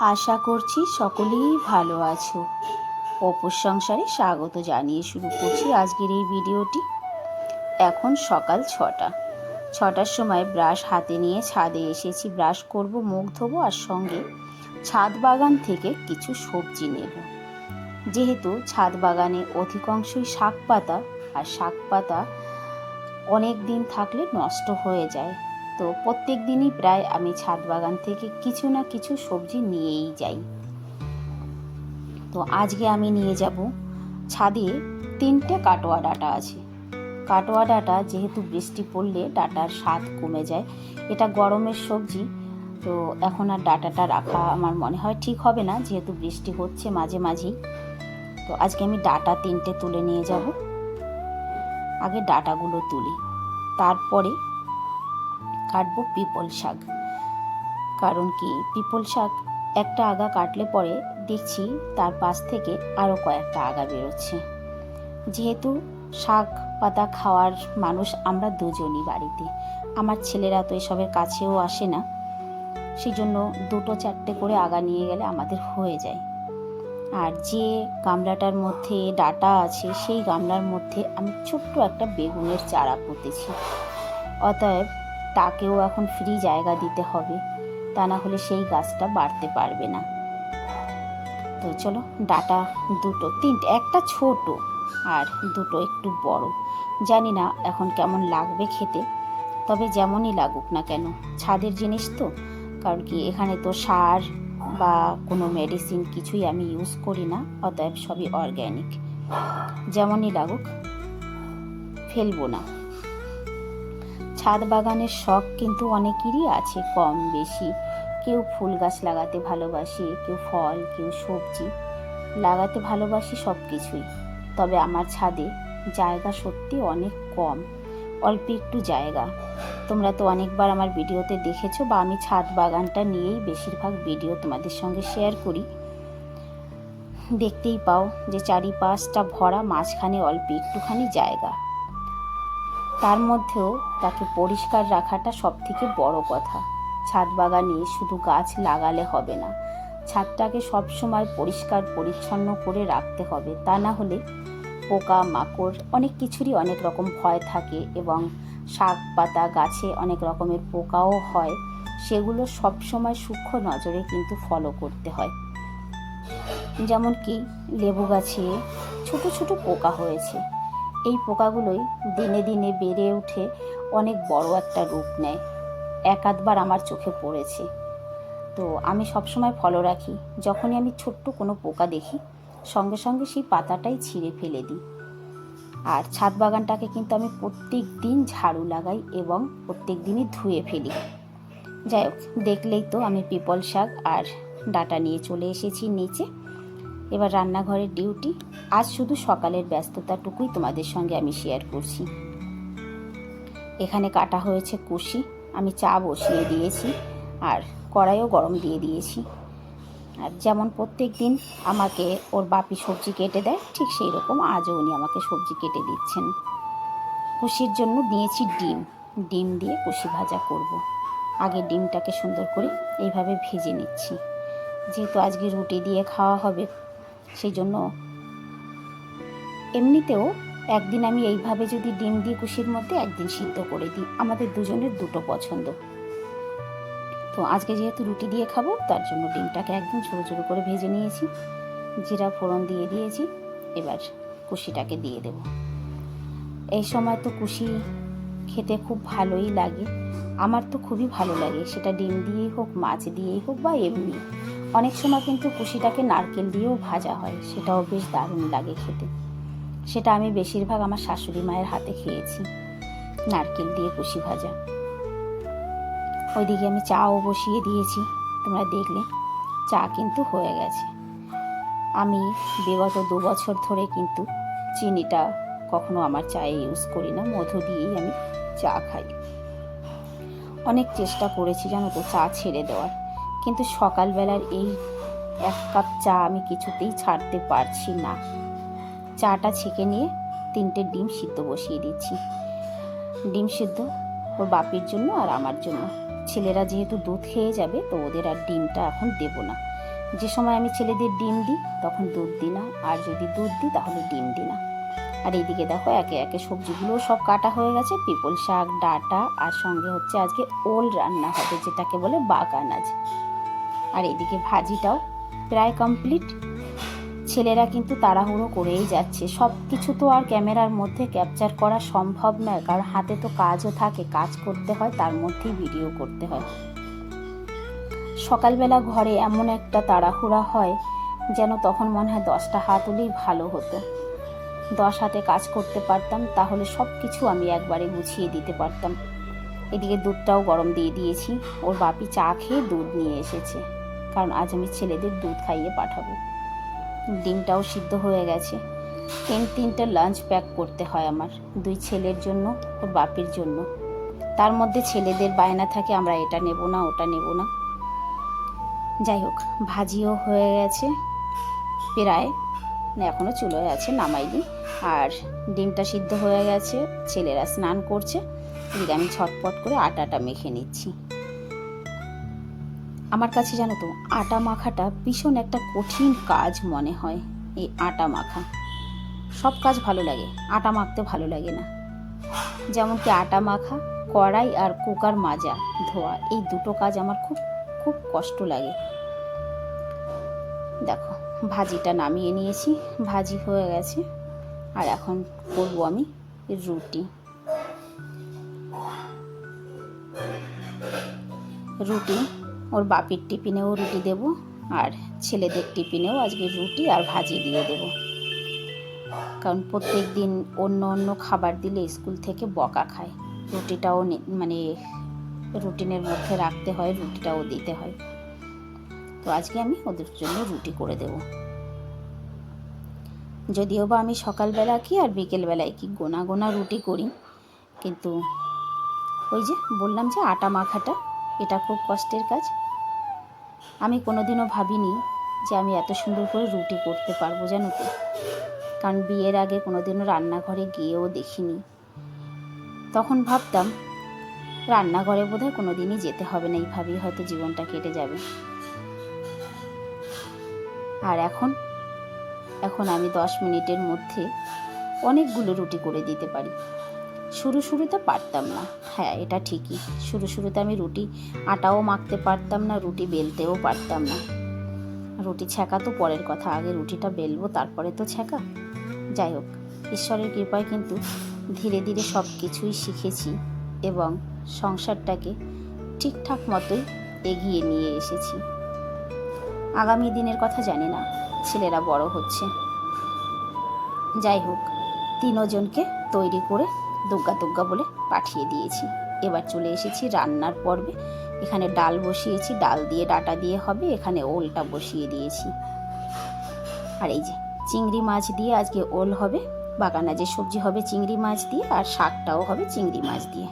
আশা করছি সকলেই ভালো আছো। অপুর সংসারে স্বাগত জানিয়ে শুরু করছি আজকের এই ভিডিওটি। এখন সকাল ছটা। ছটার সময় ব্রাশ হাতে নিয়ে ছাদে এসেছি। ব্রাশ করব, মুখ ধোবো আর সঙ্গে ছাদ বাগান থেকে কিছু সবজি নেব। যেহেতু ছাদ বাগানে অধিকাংশই শাক পাতা আর শাক পাতা অনেক দিন থাকলে নষ্ট হয়ে যায়। তো প্রত্যেক দিনই প্রায় আমি ছাদ বাগান থেকে কিছু না কিছু সবজি নিয়েই যাই। তো আজকে আমি নিয়ে যাব ছাদে তিনটে কাটোয়া ডাটা আছে। কাটোয়া ডাটা যেহেতু বৃষ্টি পড়লে ডাটার স্বাদ কমে যায়, এটা গরমের সবজি। তো এখন আর ডাটাটা রাখা আমার মনে হয় ঠিক হবে না, যেহেতু বৃষ্টি হচ্ছে মাঝে মাঝেই। তো আজকে আমি ডাটা তিনটে তুলে নিয়ে যাব। আগে ডাটাগুলো তুলি, তারপরে কাটবো পিপল শাক। কারণ কি? পিপল শাক একটা আগা কাটলে পরে দেখছি তার পাশ থেকে আরও কয়েকটা আগা বেরোচ্ছে। যেহেতু শাক পাতা খাওয়ার মানুষ আমরা দুজনই বাড়িতে। আমার ছেলেরা তো এসবের কাছেও আসে না। সেই জন্য দুটো চারটে করে আগা নিয়ে গেলে আমাদের হয়ে যায়। আর যে গামলাটার মধ্যে ডাটা আছে, সেই গামলার মধ্যে আমি ছোট্ট একটা বেগুনের চারা পুঁতেছি। অতএব তাকেও এখন ফ্রি জায়গা দিতে হবে। তা না হলে সেই গাছটা বাড়তে পারবে না। তো চলো, ডাটা দুটো, তিনটে, একটা ছোট আর দুটো একটু বড়। জানি না এখন কেমন লাগবে খেতে, তবে যেমনই লাগুক না কেন, ছাদের জিনিস তো। কারণ কি, এখানে তো সার বা কোনো মেডিসিন কিছুই আমি ইউজ করি না, অতএব সবই অর্গ্যানিক যেমনই লাগুক, ফেলব না। ছাদ বাগানের শখ কিন্তু অনেকেরই আছে কম বেশি। কেউ ফুল গাছ লাগাতে ভালোবাসে, কেউ ফল, কেউ সবজি। লাগাতে ভালোবাসি সব কিছুই তবে আমার ছাদে জায়গা সত্যি অনেক কম। অল্প একটু জায়গা। তোমরা তো অনেকবার আমার ভিডিওতে দেখেছ বা আমি ছাদ বাগানটা নিয়েই বেশিরভাগ ভিডিও তোমাদের সঙ্গে শেয়ার করি। দেখতেই পাও যে চারিপাশটা ভরা, মাঝখানে অল্প একটুখানি জায়গা। তার মধ্যেও তাকে পরিষ্কার রাখাটা সব থেকে বড় কথা। ছাদ বাগানে শুধু গাছ লাগালে হবে না, ছাদটাকে সবসময় পরিষ্কার পরিচ্ছন্ন করে রাখতে হবে। তা না হলে পোকা, মাকড় অনেক কিছুরই অনেক রকম ভয় থাকে এবং শাক পাতা গাছে অনেক রকমের পোকাও হয়। সেগুলো সবসময় সূক্ষ্ম নজরে কিন্তু ফলো করতে হয়। যেমন কি লেবু গাছে ছোট ছোট পোকা হয়েছে। এই পোকাগুলোই দিনে দিনে বেড়ে উঠে অনেক বড় একটা রূপ নেয়। এক আধবার আমার চোখে পড়েছে। তো আমি সবসময় ফলো রাখি। যখনই আমি ছোট্ট কোনো পোকা দেখি, সঙ্গে সঙ্গে সেই পাতাটাই ছিঁড়ে ফেলে দিই। আর ছাদ বাগানটাকে কিন্তু আমি প্রত্যেক দিন ঝাড়ু লাগাই এবং প্রত্যেক দিনই ধুয়ে ফেলি। যাই হোক, দেখলেই তো আমি পিপল শাক আর ডাটা নিয়ে চলে এসেছি নিচে। এবার রান্নাঘরের ডিউটি। আজ শুধু সকালের ব্যস্ততাটুকুই তোমাদের সঙ্গে আমি শেয়ার করছি। এখানে কাটা হয়েছে কুশি। আমি চা বসিয়ে দিয়েছি আর কড়াইও গরম দিয়ে দিয়েছি। আর যেমন প্রত্যেক দিন আমাকে ওর বাপি সবজি কেটে দেয়, ঠিক সেই রকম আজও উনি আমাকে সবজি কেটে দিচ্ছেন। কুশির জন্য দিয়েছি ডিম। ডিম দিয়ে কুশি ভাজা করব। আগে ডিমটাকে সুন্দর করে এইভাবে ভেজে নিচ্ছি। যেহেতু আজকে রুটি দিয়ে খাওয়া হবে সেই জন্য এমনিতেও একদিন আমি এইভাবে যদি ডিম দিয়ে কুশির মধ্যে একদিন সিদ্ধ করে দিই, আমাদের দুজনের দুটো পছন্দ। তো আজকে যেহেতু রুটি দিয়ে খাব, তার জন্য ডিমটাকে একদম ছোটো ছোটো করে ভেজে নিয়েছি। জিরা ফোড়ন দিয়ে দিয়েছি, এবার কুশিটাকে দিয়ে দেব। এই সময় তো কুশি খেতে খুব ভালোই লাগে। আমার তো খুবই ভালো লাগে, সেটা ডিম দিয়েই হোক, মাছ দিয়েই হোক বা এমনি। অনেক সময় কিন্তু কুশিটাকে নারকেল দিয়েও ভাজা হয়। সেটাও বেশ দারুণ লাগে খেতে। সেটা আমি বেশিরভাগ আমার শাশুড়ি মায়ের হাতে খেয়েছি, নারকেল দিয়ে কুশি ভাজা। ওইদিকে আমি চাও বসিয়ে দিয়েছি, তোমরা দেখলে, চা কিন্তু হয়ে গেছে। আমি বিগত দু বছর ধরে কিন্তু চিনিটা কখনো আমার চায়ে ইউজ করি না, মধু দিয়েই আমি চা খাই। অনেক চেষ্টা করেছি জানো তো, চা ছেড়ে দেওয়ার। কিন্তু সকালবেলার এই এক কাপ চা আমি কিছুতেই ছাড়তে পারছি না। চাটা ছেঁকে নিয়ে তিনটে ডিম সিদ্ধ বসিয়ে দিচ্ছি। ডিম সিদ্ধ ওর বাপির জন্য আর আমার জন্য। ছেলেরা যেহেতু দুধ খেয়ে যাবে, তো ওদের আর ডিমটা এখন দেব না। যে সময় আমি ছেলেদের ডিম দিই, তখন দুধ দিই না। আর যদি দুধ দিই, তাহলে ডিম দিই না। আর এইদিকে দেখো, একে একে সবজিগুলোও সব কাটা হয়ে গেছে। পিপল শাক, ডাটা, আর সঙ্গে হচ্ছে আজকে ওল রান্না হবে, যেটাকে বলে বাগান আজ। আর এদিকে ভাজিটাও প্রায় কমপ্লিট ছেলেরা কিন্তু তাড়াহুড়ো করেই যাচ্ছে। সব কিছু তো আর ক্যামেরার মধ্যে ক্যাপচার করা সম্ভব নয়, কারণ হাতে তো কাজও থাকে, কাজ করতে হয়, তার মধ্যেই ভিডিও করতে হয়। সকালবেলা ঘরে এমন একটা তাড়াহুড়া হয় যেন তখন মনে হয় দশটা হাত হলেই ভালো হতো। দশ হাতে কাজ করতে পারতাম, তাহলে সব কিছু আমি একবারে গুছিয়ে দিতে পারতাম। এদিকে দুধটাও গরম দিয়ে দিয়েছি। ওর বাপি চা খেয়ে দুধ নিয়ে এসেছে। কারণ আজ আমি ছেলেদের দুধ খাইয়ে পাঠাবো। ডিমটাও সিদ্ধ হয়ে গেছে। তিন, তিনটে লাঞ্চ প্যাক করতে হয় আমার, দুই ছেলের জন্য, ওর বাপির জন্য। তার মধ্যে ছেলেদের বায়না থাকে, আমরা এটা নেব না, ওটা নেব না। যাই হোক, ভাজিও হয়ে গেছে। প্রায় এখনও চুলোয় আছে নামাই নামাইনি। আর ডিমটা সিদ্ধ হয়ে গেছে, ছেলেরা স্নান করছে। এদিকে আমি ছটপট করে আটাটা মেখে নিচ্ছি। আমার কাছে জানো তো, আটা মাখাটা ভীষণ একটা কঠিন কাজ মনে হয়, এই আটা মাখা। সব কাজ ভালো লাগে, আটা মাখতে ভালো লাগে না। যেমন কি আটা মাখা, কড়াই আর কুকার মাজা, ধোয়া, এই দুটো কাজ আমার খুব খুব কষ্ট লাগে। দেখো, ভাজিটা নামিয়ে নিয়েছি, ভাজি হয়ে গেছে, আর এখন করব আমি রুটি। রুটি ওর বাপির টিফিনেও রুটি দেব আর ছেলেদের টিফিনেও আজকে রুটি আর ভাজি দিয়ে দেব। কারণ প্রত্যেক দিন অন্য অন্য খাবার দিলে স্কুল থেকে বকা খায়। রুটিটাও মানে রুটিনের মধ্যে রাখতে হয়, রুটিটাও দিতে হয়। তো আজকে আমি ওদের জন্য রুটি করে দেব। যদিও বা আমি সকালবেলা কি আর বিকেলবেলায় কি গোনা গোনা রুটি করি, কিন্তু ওই যে বললাম যে আটা মাখাটা এটা খুব কষ্টের কাজ। আমি কোনোদিনও ভাবিনি যে আমি এত সুন্দর করে রুটি করতে পারব, জানো তো। কারণ বিয়ের আগে কোনোদিনও রান্নাঘরে গিয়েও দেখিনি। তখন ভাবতাম, রান্নাঘরে বোধহয় কোনো দিনই যেতে হবে না, এইভাবেই হয়তো জীবনটা কেটে যাবে। আর এখন? এখন আমি দশ মিনিটের মধ্যে অনেকগুলো রুটি করে দিতে পারি। শুরু শুরুতে পারতাম না। হ্যাঁ এটা ঠিকই। শুরু শুরুতে আমি রুটি আটাও মাখতে পারতাম না, রুটি বেলতেও পারতাম না। রুটি ছ্যাঁকা তো পরের কথা, আগে রুটিটা বেলবো, তারপরে তো ছ্যাঁকা যাই হোক, ঈশ্বরের কৃপায় কিন্তু ধীরে ধীরে সব কিছুই শিখেছি এবং সংসারটাকে ঠিকঠাক মতোই এগিয়ে নিয়ে এসেছি। আগামী দিনের কথা জানি না, ছেলেরা বড় হচ্ছে। যাই হোক, তিনজনকে তৈরি করে দুগ্গা দুগ্গা বলে পাঠিয়ে দিয়েছি। এবার চলে এসেছি রান্নার পর্বে। এখানে ডাল বসিয়েছি, ডাল দিয়ে ডাটা দিয়ে হবে, এখানে ওলটা বসিয়ে দিয়েছি। আর এই যে চিংড়ি মাছ দিয়ে আজকে ওল হবে, বাগানা যে সবজি হবে চিংড়ি মাছ দিয়ে, আর শাকটাও হবে চিংড়ি মাছ দিয়ে।